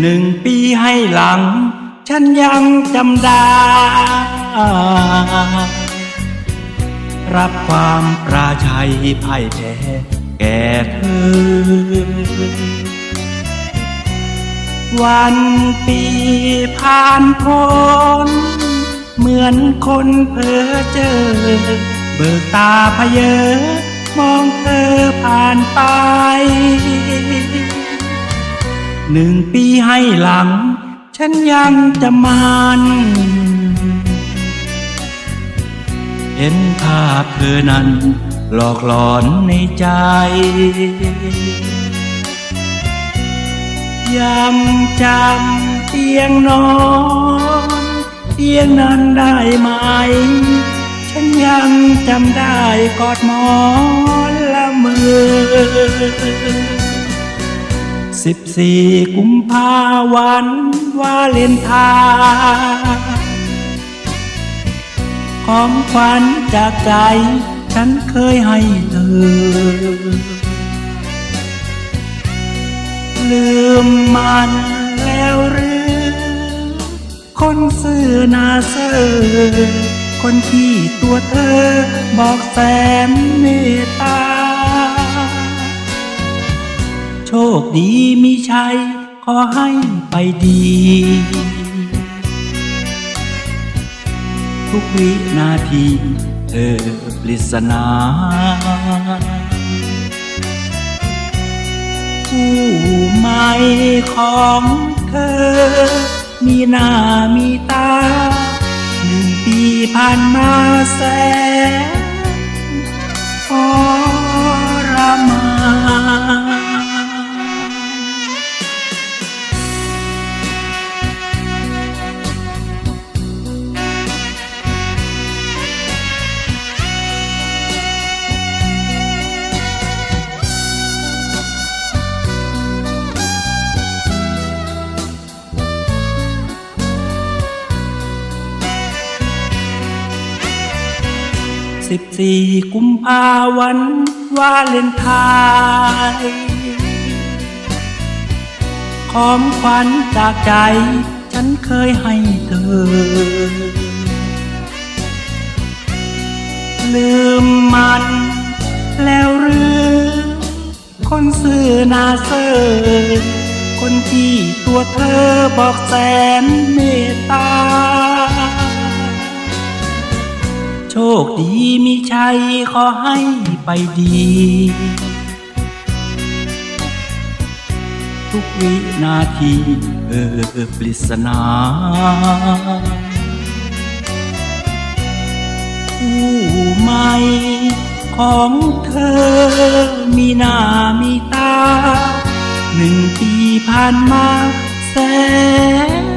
หนึ่งปีให้หลัง ฉันยังจำได้ รับความปราชัยพ่ายแพ้แก่เธอวันปีผ่านพ้นเหมือนคนเพ้อเจอ เบิกตาพเยอมองเธอผ่านไป หนึ่งปีให้หลัง ฉันยังจะมันเห็นภาพเธอนั้น หลอกหลอนในใจ ยำจำเตียงนอนเตียงนั้นได้ไหม ฉันยังจำได้กอดหมอนละเมือ สิบสี่กุมภาวันวาเลนไทน์ของขวัญจากใจ ฉันเคยให้เธอ ลืมมันแล้วหรือ คนซื่อนาเซอคนที่ตัวเธอบอกแสนเมตตา ดีมีชัย ขอให้ไปดี ทุกวินาทีเธอปริศนาผู้ใหม่ของเธอ มีหน้ามีตา หนึ่งปีผ่านมาแสน สิบสี่กุมภาวันวาเลนไทน์ของขวัญจากใจ ฉันเคยให้เธอ ลืมมันแล้วหรือคนซื่อนาเซอคนที่ตัวเธอบอกแสนเมตตา ดีมีชัยขอให้ไปดี ทุกวินาทีเออปริศนาผู้ใหม่ของเธอมีหน้ามีตา หนึ่งปีผ่านมาแสน